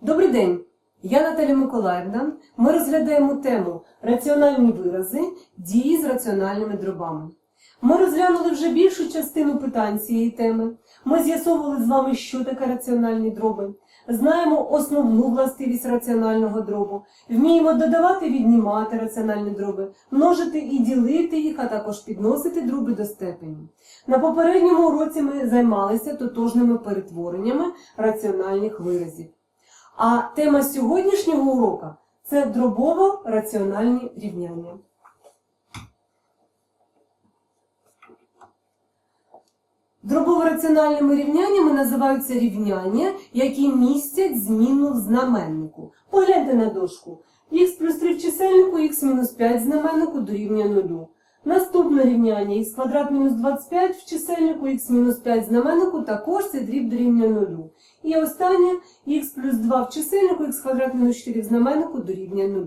Добрий день! Я Наталя Миколаївна. Ми розглядаємо тему раціональні вирази, дії з раціональними дробами. Ми розглянули вже більшу частину питань цієї теми. Ми з'ясовували з вами, що таке раціональні дроби. Знаємо основну властивість раціонального дробу, вміємо додавати, віднімати раціональні дроби, множити і ділити їх, а також підносити дроби до степені. На попередньому уроці ми займалися тотожними перетвореннями раціональних виразів. А тема сьогоднішнього урока це дробово-раціональні рівняння. Дробово-раціональними рівняннями називаються рівняння, які містять зміну в знаменнику. Погляньте на дошку. х плюс 3 в чисельнику, х мінус 5 в знаменнику дорівнює 0. Наступне рівняння х квадрат мінус 25 в чисельнику, х мінус 5 в знаменнику також це дріб дорівнює 0. І останнє х плюс 2 в чисельнику, х квадрат мінус 4 в знаменнику дорівнює 0.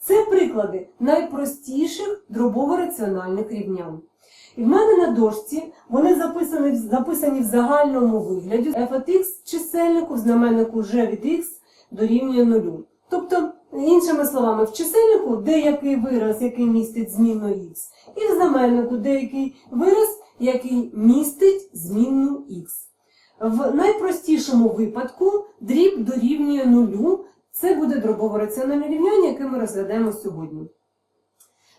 Це приклади найпростіших дробово-раціональних рівнянь. І в мене на дошці вони записані, записані в загальному вигляді f от x чисельнику в знаменнику g від x дорівнює 0. Тобто, іншими словами, в чисельнику деякий вираз, який містить змінну x, і в знаменнику деякий вираз, який містить змінну x. В найпростішому випадку дріб дорівнює нулю. Це буде дробово раціональне рівняння, яке ми розглядаємо сьогодні.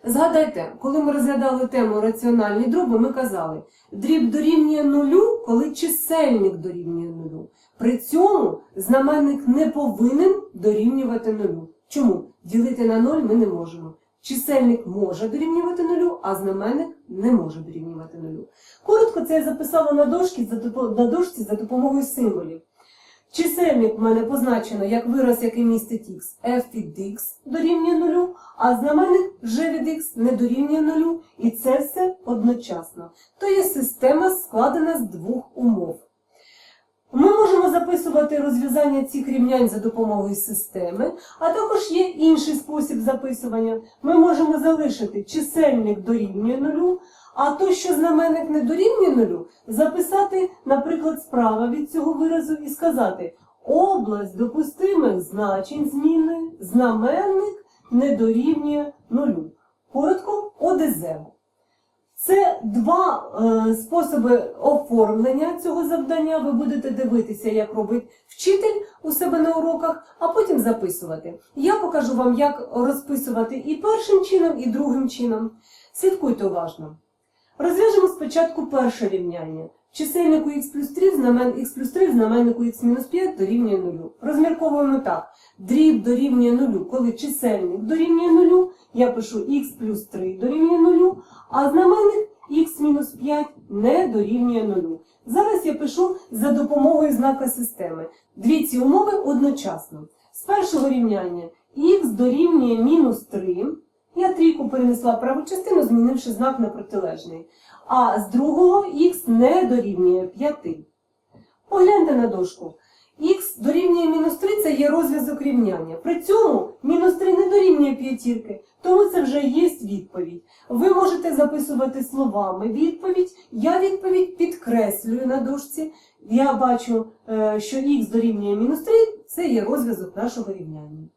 Згадайте, коли ми розглядали тему раціональні дроби, ми казали, дріб дорівнює нулю, коли чисельник дорівнює нулю. При цьому знаменник не повинен дорівнювати нулю. Чому? Ділити на ноль ми не можемо. Чисельник може дорівнювати нулю, а знаменник не може дорівнювати нулю. Коротко це я записала на дошці на дошці за допомогою символів. Чисельник в мене позначено як вираз, який містить х, f від x дорівнює нулю, а знаменник g від x не дорівнює нулю, і це все одночасно. То є система складена з двох умов. Ми можемо записувати розв'язання цих рівнянь за допомогою системи, а також є інший спосіб записування. Ми можемо залишити чисельник дорівнює нулю, а то, що знаменник не дорівнює нулю, записати, наприклад, справа від цього виразу і сказати область допустимих значень зміни, знаменник не дорівнює нулю. Коротко ОДЗ. Це два е, способи оформлення цього завдання. Ви будете дивитися, як робить вчитель у себе на уроках, а потім записувати. Я покажу вам, як розписувати і першим чином, і другим чином. Слідкуйте уважно. Розв'яжемо спочатку перше рівняння. Чисельнику х плюс 3 знамен... х плюс 3 в знаменнику х мінус 5 дорівнює 0. Розмірковуємо так. Дріб дорівнює 0, коли чисельник дорівнює 0, я пишу х плюс 3 дорівнює 0, а знаменник х мінус 5 не дорівнює 0. Зараз я пишу за допомогою знака системи. Дві ці умови одночасно. З першого рівняння х дорівнює мінус 3, я трійку перенесла в праву частину, змінивши знак на протилежний. А з другого х не дорівнює 5. Погляньте на дошку. Х дорівнює мінус 3 це є розв'язок рівняння. При цьому мінус 3 не дорівнює п'ятірки, тому це вже є відповідь. Ви можете записувати словами відповідь. Я відповідь підкреслюю на дошці. Я бачу, е, що х дорівнює мінус 3 це є розв'язок нашого рівняння.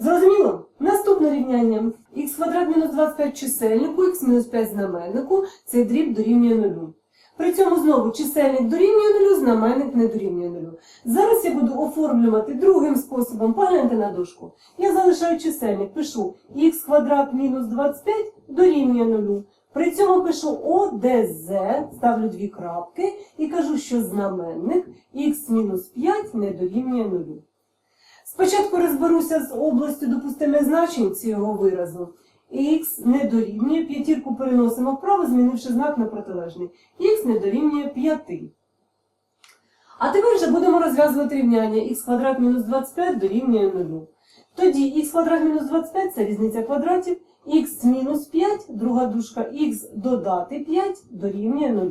Зрозуміло? Наступне рівняння. х квадрат мінус 25 чисельнику, х мінус 5 знаменнику, цей дріб дорівнює нулю. При цьому знову чисельник дорівнює нулю, знаменник не дорівнює нулю. Зараз я буду оформлювати другим способом. Погляньте на дошку. Я залишаю чисельник, пишу х квадрат мінус 25 дорівнює нулю. При цьому пишу ОДЗ, ставлю дві крапки і кажу, що знаменник х мінус 5 не дорівнює нулю. Спочатку розберуся з областю допустимих значень цього виразу. Х не дорівнює, п'ятірку переносимо вправо, змінивши знак на протилежний. Х не дорівнює 5. А тепер вже будемо розв'язувати рівняння х квадрат мінус 25 дорівнює 0. Тоді х квадрат мінус 25 це різниця квадратів, х мінус 5, друга дужка, х додати 5 дорівнює 0.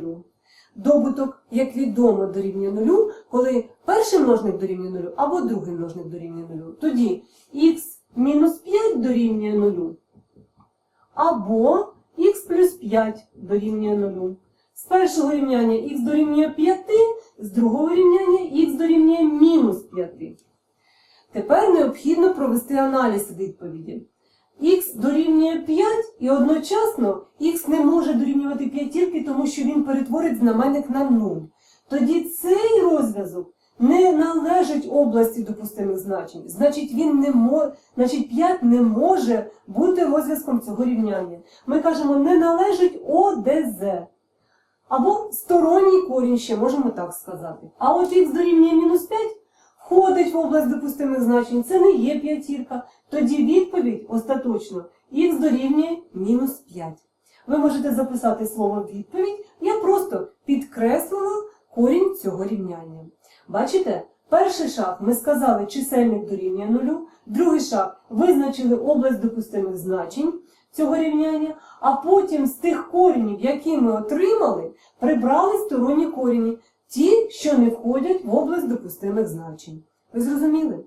Добуток, як відомо, дорівнює нулю, коли перший множник дорівнює нулю або другий множник дорівнює нулю. Тоді х мінус 5 дорівнює нулю, або х плюс 5 дорівнює нулю. З першого рівняння х дорівнює 5, з другого рівняння х дорівнює мінус 5. Тепер необхідно провести аналіз відповіді. Х дорівнює 5 і одночасно х не може дорівнювати п'ятірки, тому що він перетворить знаменник на 0. Тоді цей розв'язок не належить області допустимих значень. Значить, він не мо... Значить, 5 не може бути розв'язком цього рівняння. Ми кажемо, не належить ОДЗ. Або сторонній корінь ще можемо так сказати. А от х дорівнює мінус 5 входить в область допустимих значень. Це не є п'ятірка. Тоді відповідь остаточно х дорівнює мінус 5. Ви можете записати слово відповідь. Я просто підкреслила корінь цього рівняння. Бачите, перший шаг ми сказали чисельник дорівнює нулю, другий шаг визначили область допустимих значень цього рівняння, а потім з тих коренів, які ми отримали, прибрали сторонні корені, ті, що не входять в область допустимих значень. Ви зрозуміли?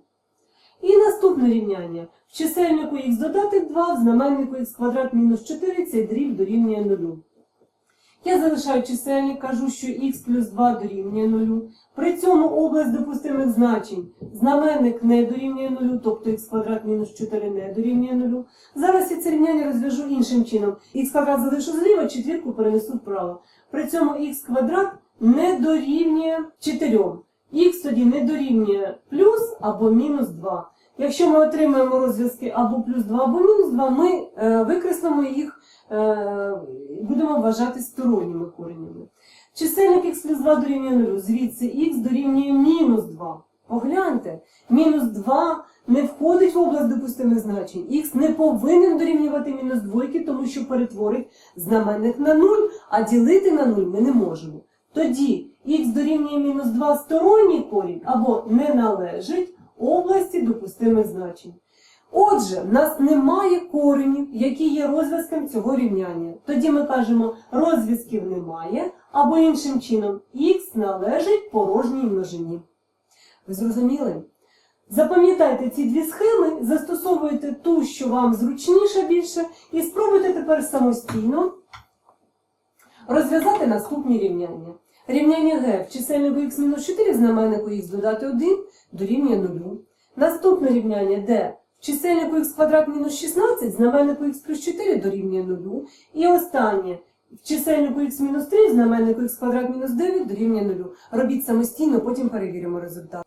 І наступне рівняння. В чисельнику х додати 2, в знаменнику х квадрат мінус 4 цей дріб дорівнює 0. Я залишаю чисельник, кажу, що х плюс 2 дорівнює 0. При цьому область допустимих значень знаменник не дорівнює 0, тобто х квадрат мінус 4 не дорівнює 0. Зараз я це рівняння розв'яжу іншим чином. х квадрат залишу зліва, четвірку перенесу вправо. При цьому х квадрат не дорівнює 4. Х тоді не дорівнює плюс або мінус 2. Якщо ми отримаємо розв'язки або плюс 2, або мінус 2, ми е, викреслимо їх, е, будемо вважати сторонніми коренями. Чисельник х плюс 2 дорівнює 0, звідси х дорівнює мінус 2. Погляньте, мінус 2 не входить в область допустимих значень. Х не повинен дорівнювати мінус 2, тому що перетворить знаменник на 0, а ділити на 0 ми не можемо. Тоді х дорівнює мінус 2 сторонній корінь або не належить області допустимих значень. Отже, в нас немає коренів, які є розв'язком цього рівняння. Тоді ми кажемо, розв'язків немає, або іншим чином х належить порожній множині. Ви зрозуміли? Запам'ятайте ці дві схеми, застосовуйте ту, що вам зручніше більше, і спробуйте тепер самостійно розв'язати наступні рівняння. Рівняння г в чисельнику х-4 знаменнику х додати 1 дорівнює 0. Наступне рівняння d в чисельнику х квадрат мінус 16 знаменнику х плюс 4 дорівнює 0. І останнє в чисельнику х мінус 3 знаменнику х квадрат мінус 9 дорівнює 0. Робіть самостійно, потім перевіримо результат.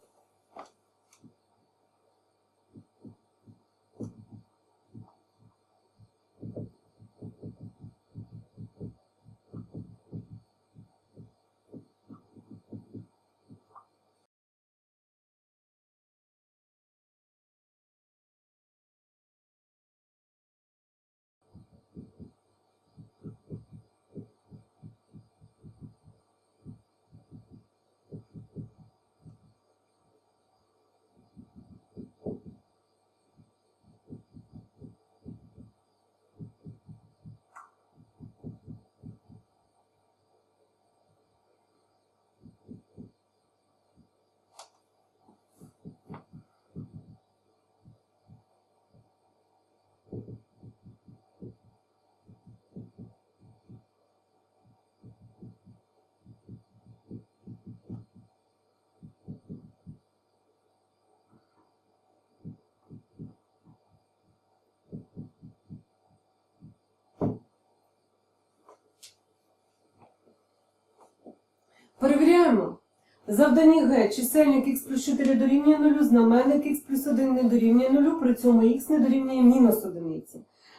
Завдання Г. Чисельник х плюс 4 дорівнює 0, знаменник х плюс 1 не дорівнює 0, при цьому х не дорівнює мінус 1.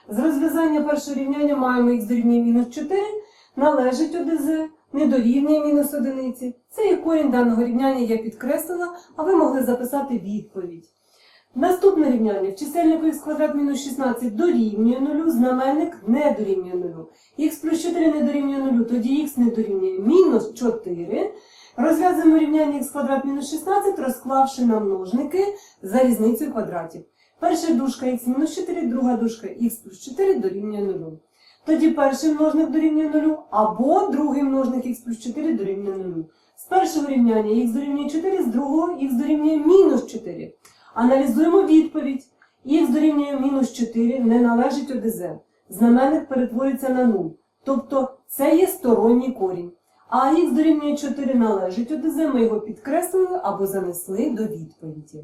З розв'язання першого рівняння маємо х дорівнює мінус 4, належить ОДЗ, не дорівнює мінус 1. Це є корінь даного рівняння, я підкреслила, а ви могли записати відповідь. Наступне рівняння. В чисельнику х квадрат мінус 16 дорівнює 0, знаменник не дорівнює 0. х плюс 4 не дорівнює 0, тоді х не дорівнює мінус 4. Розв'язуємо рівняння х квадрат мінус 16, розклавши на множники за різницею квадратів. Перша дужка х мінус 4, друга дужка х плюс 4 дорівнює 0. Тоді перший множник дорівнює 0, або другий множник х плюс 4 дорівнює 0. З першого рівняння х дорівнює 4, з другого х дорівнює мінус 4. Аналізуємо відповідь. Х дорівнює мінус 4 не належить ОДЗ. Знаменник перетворюється на 0. Тобто це є сторонній корінь. А х дорівнює 4 належить ОДЗ, ми його підкреслили або занесли до відповіді.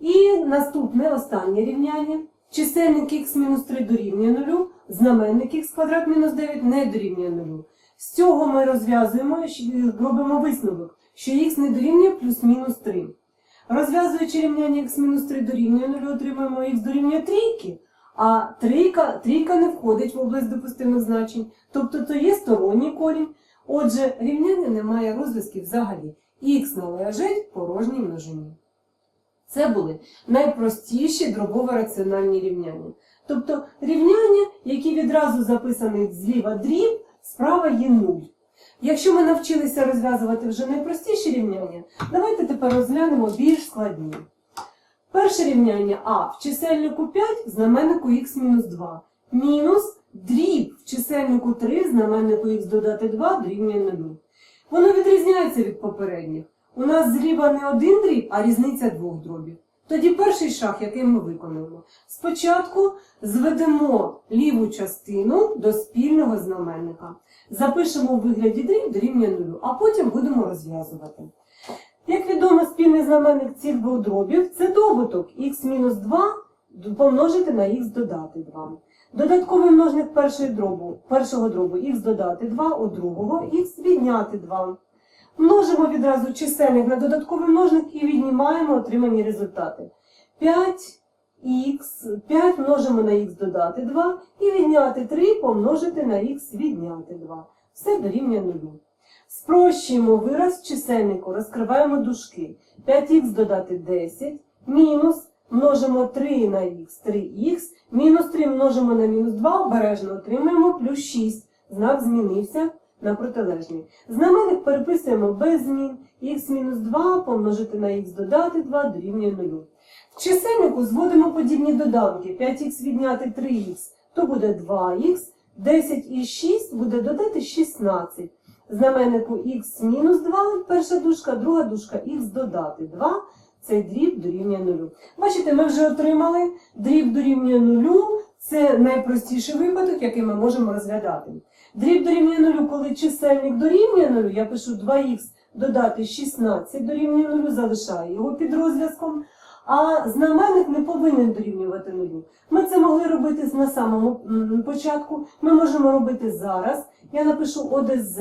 І наступне останнє рівняння. Чисельник х мінус 3 дорівнює 0, знаменник х квадрат мінус 9 не дорівнює 0. З цього ми розв'язуємо, робимо висновок, що х не дорівнює плюс-мінус 3. Розв'язуючи рівняння х мінус 3 дорівнює 0, отримуємо х дорівнює трійки, а трійка, трійка не входить в область допустимих значень, тобто то є сторонній корінь. Отже, рівняння не має розв'язків взагалі. Х належить порожній множині. Це були найпростіші дробово-раціональні рівняння. Тобто рівняння, які відразу записані зліва дріб, справа є 0. Якщо ми навчилися розв'язувати вже найпростіші рівняння, давайте тепер розглянемо більш складні. Перше рівняння А в чисельнику 5 в знаменнику х-2. Мінус дріб в чисельнику 3 знаменнику х додати 2 дорівнює 0. Воно відрізняється від попередніх. У нас зліва не один дріб, а різниця двох дробів. Тоді перший шаг, який ми виконуємо. Спочатку зведемо ліву частину до спільного знаменника. Запишемо у вигляді дріб дорівнює 0, а потім будемо розв'язувати. Як відомо, спільний знаменник цих двох дробів це добуток х-2 помножити на х додати 2. Додатковий множник першої дробу, першого дробу х додати 2, у другого х відняти 2. Множимо відразу чисельник на додатковий множник і віднімаємо отримані результати. 5х, 5 множимо на х додати 2 і відняти 3 помножити на х відняти 2. Все дорівнює 0. Спрощуємо вираз чисельнику, розкриваємо дужки. 5х додати 10, мінус, множимо 3 на х, 3х, мінус 3 множимо на мінус 2, обережно отримаємо плюс 6. Знак змінився на протилежний. Знаменник переписуємо без змін. х мінус 2 помножити на х додати 2 дорівнює 0. В чисельнику зводимо подібні доданки. 5х відняти 3х, то буде 2х, 10 і 6 буде додати 16. Знаменнику х мінус 2, перша дужка, друга дужка х додати 2. Цей дріб дорівнює 0. Бачите, ми вже отримали дріб дорівнює 0. Це найпростіший випадок, який ми можемо розглядати. Дріб дорівнює 0, коли чисельник дорівнює 0, я пишу 2х додати 16 дорівнює 0, залишаю його під розв'язком. А знаменник не повинен дорівнювати 0. Ми це могли робити на самому початку. Ми можемо робити зараз. Я напишу ОДЗ.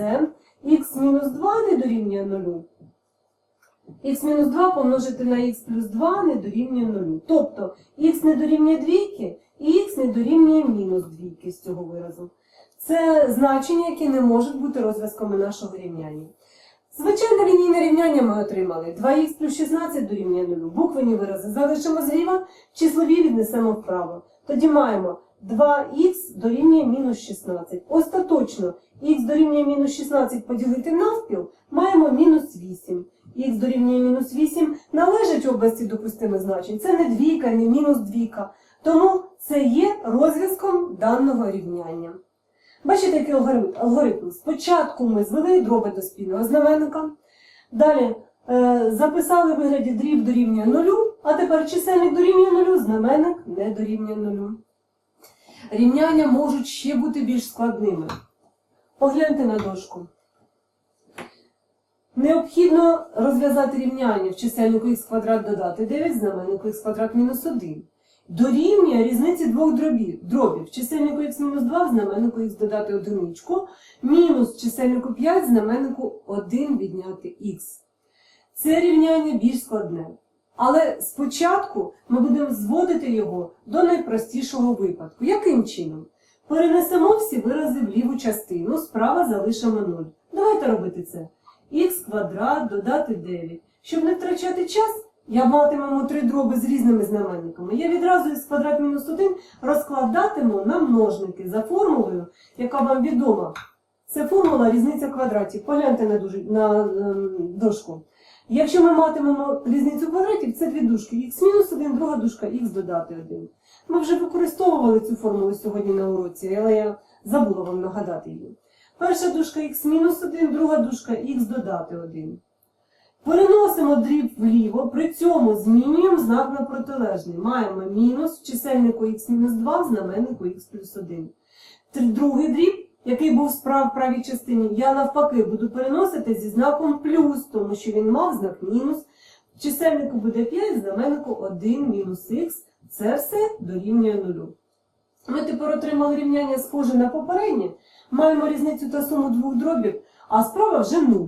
х-2 не дорівнює 0. Х-2 помножити на х плюс 2 не дорівнює 0. Тобто х не дорівнює двійки і х не дорівнює мінус двійки з цього виразу. Це значення, які не можуть бути розв'язками нашого рівняння. Звичайне лінійне рівняння ми отримали. 2х плюс 16 дорівнює 0. Буквені вирази залишимо зліва, числові віднесемо вправо. Тоді маємо 2х дорівнює мінус 16. Остаточно х дорівнює мінус 16 поділити навпіл, маємо мінус 8. Х дорівнює мінус 8 належить області допустимих значень. Це не двійка, не мінус двійка. Тому це є розв'язком даного рівняння. Бачите, який алгоритм? Спочатку ми звели дроби до спільного знаменника, далі е, записали в вигляді дріб дорівнює нулю, а тепер чисельник дорівнює нулю, знаменник не дорівнює нулю. Рівняння можуть ще бути більш складними. Погляньте на дошку. Необхідно розв'язати рівняння в чисельнику х квадрат додати 9, знаменнику х квадрат мінус 1. Дорівнює різниці двох дробів. дробів. В чисельнику х мінус 2, в знаменнику х додати одиничку, мінус в чисельнику 5, в знаменнику 1 відняти х. Це рівняння більш складне. Але спочатку ми будемо зводити його до найпростішого випадку. Яким чином? Перенесемо всі вирази в ліву частину, справа залишимо 0. Давайте робити це. Х квадрат додати 9. Щоб не втрачати час, я матимемо три дроби з різними знаменниками. Я відразу із квадрат мінус 1 розкладатиму на множники за формулою, яка вам відома. Це формула різниця квадратів. Погляньте на, дуже, на ем, дошку. Якщо ми матимемо різницю квадратів, це дві дужки. х мінус 1, друга дужка, х додати 1. Ми вже використовували цю формулу сьогодні на уроці, але я забула вам нагадати її. Перша дужка х мінус 1, друга дужка х додати 1. Переносимо дріб вліво, при цьому змінюємо знак на протилежний. Маємо мінус в чисельнику х мінус 2, в знаменнику х плюс 1. Другий дріб, який був справ в правій частині, я навпаки буду переносити зі знаком плюс, тому що він мав знак мінус. Чисельнику буде 5, в знаменнику 1 мінус х. Це все дорівнює нулю. Ми тепер отримали рівняння схоже на попереднє. Маємо різницю та суму двох дробів, а справа вже 0.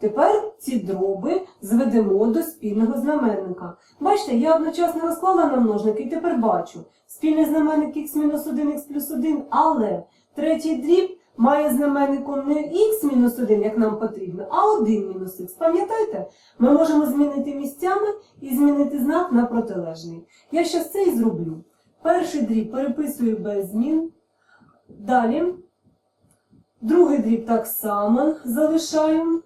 Тепер ці дроби зведемо до спільного знаменника. Бачите, я одночасно розклала на множники і тепер бачу. Спільний знаменник х-1, х плюс 1, але третій дріб має знаменником не х-1, як нам потрібно, а 1 мінус х. Пам'ятаєте? Ми можемо змінити місцями і змінити знак на протилежний. Я щас це і зроблю. Перший дріб переписую без змін. Далі. Другий дріб так само залишаю.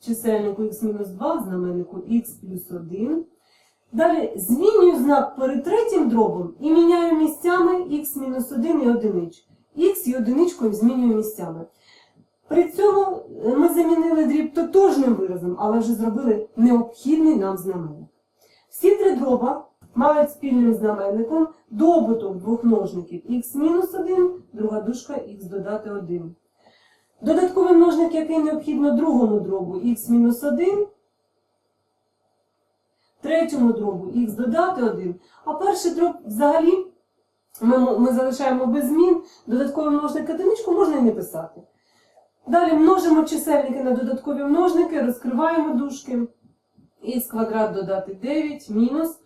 Чисельнику х-2, знаменнику х плюс 1. Далі змінюю знак перед третім дробом і міняю місцями х-1 і одиничку. Х і одиничкою змінюю місцями. При цьому е, ми замінили дріб тотожним виразом, але вже зробили необхідний нам знаменник. Всі три дроба мають спільним знаменником добуток двох множників х-1, друга дужка х додати 1. Додатковий множник, який необхідно другому дробу х-1, третьому дробу х додати 1, а перший дроб взагалі ми, ми залишаємо без змін, додатковий множник одиничку можна і не писати. Далі множимо чисельники на додаткові множники, розкриваємо дужки. х квадрат додати 9 мінус.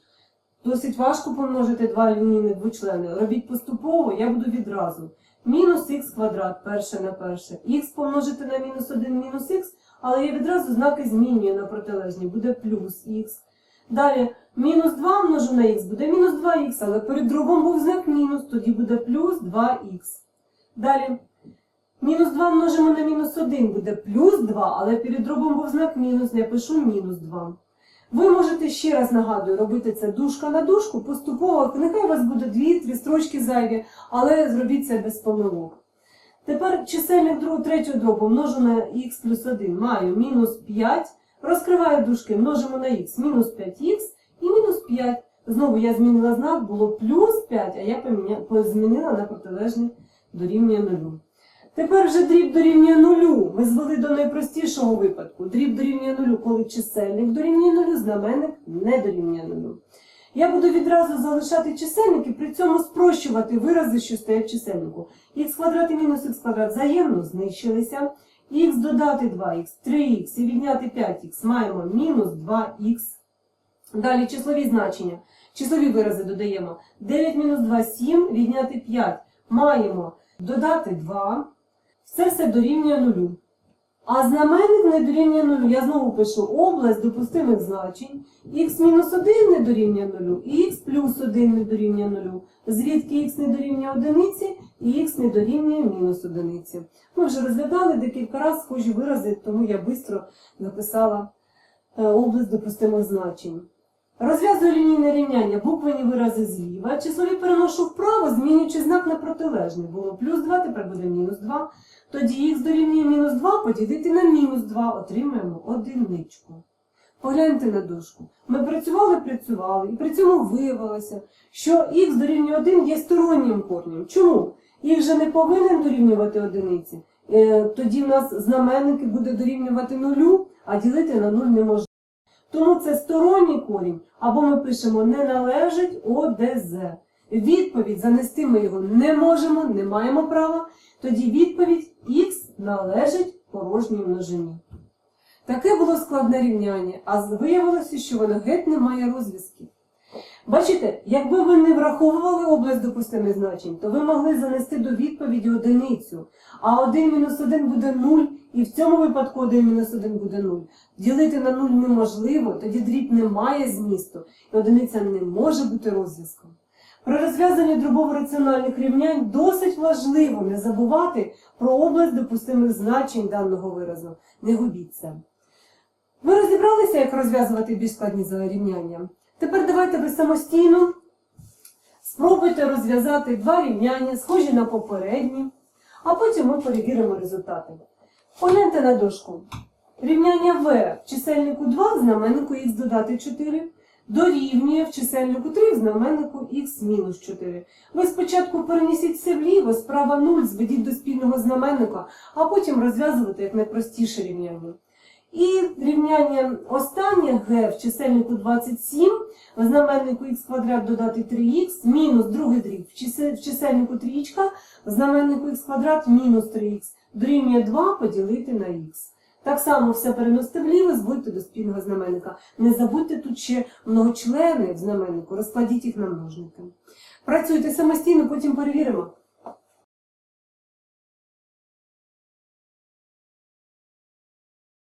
Досить важко помножити два лінійних двочлени. Робіть поступово, я буду відразу. Мінус х квадрат перше на перше. Х помножити на мінус 1 мінус х, але я відразу знаки змінюю на протилежні. Буде плюс х. Далі мінус 2 множу на х, буде мінус 2х, але перед дробом був знак мінус, тоді буде плюс 2х. Далі мінус 2 множимо на мінус 1, буде плюс 2, але перед дробом був знак мінус, я пишу мінус 2. Ви можете ще раз нагадую робити це дужка на дужку, поступово, нехай у вас буде 2-3 строчки зайві, але зробіть це без помилок. Тепер чисельник третього дробу множу на х плюс 1, маю мінус 5, розкриваю дужки, множимо на х, мінус 5х і мінус 5. Знову я змінила знак, було плюс 5, а я поміня... змінила на протилежний дорівнює 0. Тепер вже дріб дорівнює нулю. Ми звели до найпростішого випадку. Дріб дорівнює нулю, коли чисельник дорівнює нулю, знаменник не дорівнює нулю. Я буду відразу залишати чисельники, при цьому спрощувати вирази, що стоять в чисельнику. х квадрат і мінус х квадрат взаємно знищилися. х додати 2х, 3х і відняти 5х маємо мінус 2х. Далі числові значення. Числові вирази додаємо. 9 мінус 2 – 7, відняти 5. Маємо додати 2. Це все дорівнює нулю. А знаменник не дорівнює нулю. Я знову пишу область допустимих значень. х-1 не дорівнює нулю, і х плюс 1 не дорівнює нулю. Звідки х не дорівнює одиниці і х не дорівнює мінус одиниці. Ми вже розглядали декілька разів схожі вирази, тому я швидко написала е, область допустимих значень. Розв'язую лінійне рівняння, буквені вирази зліва. Числові переношу вправо, змінюючи знак на протилежний. Було плюс 2, тепер буде мінус 2. Тоді х дорівнює мінус 2, поділити на мінус 2, отримаємо одиничку. Погляньте на дужку. Ми працювали, працювали, і при цьому виявилося, що х дорівнює 1 є стороннім корнем. Чому? Х же не повинен дорівнювати одиниці. Е, Тоді в нас знаменники буде дорівнювати нулю, а ділити на 0 не можна. Тому це сторонній корінь, або ми пишемо не належить ОДЗ. Відповідь занести ми його не можемо, не маємо права. Тоді відповідь х належить порожній множині. Таке було складне рівняння, а виявилося, що воно геть не має розв'язків. Бачите, якби ви не враховували область допустимих значень, то ви могли занести до відповіді одиницю, а 1 мінус 1 буде 0, і в цьому випадку 1 мінус 1 буде 0. Ділити на 0 неможливо, тоді дріб не має змісту, і одиниця не може бути розв'язком. При розв'язанні дробово-раціональних рівнянь досить важливо не забувати про область допустимих значень даного виразу. Не губіть це. Ви розібралися, як розв'язувати більш складні рівняння? Тепер давайте ви самостійно спробуйте розв'язати два рівняння, схожі на попередні, а потім ми перевіримо результати. Погляньте на дошку. Рівняння В в чисельнику 2 в знаменнику х додати 4 дорівнює в чисельнику 3 в знаменнику х мінус 4. Ви спочатку перенесіть все вліво, справа 0, зведіть до спільного знаменника, а потім розв'язувати як найпростіше рівняння. І рівняння останнє g в чисельнику 27, в знаменнику х квадрат додати 3х, мінус другий дріб в в чисельнику 3 в знаменнику х квадрат мінус 3х, дорівнює 2 поділити на х. Так само все переносите вліво, зводьте до спільного знаменника. Не забудьте тут ще многочлени в знаменнику, розкладіть їх на множники. Працюйте самостійно, потім перевіримо.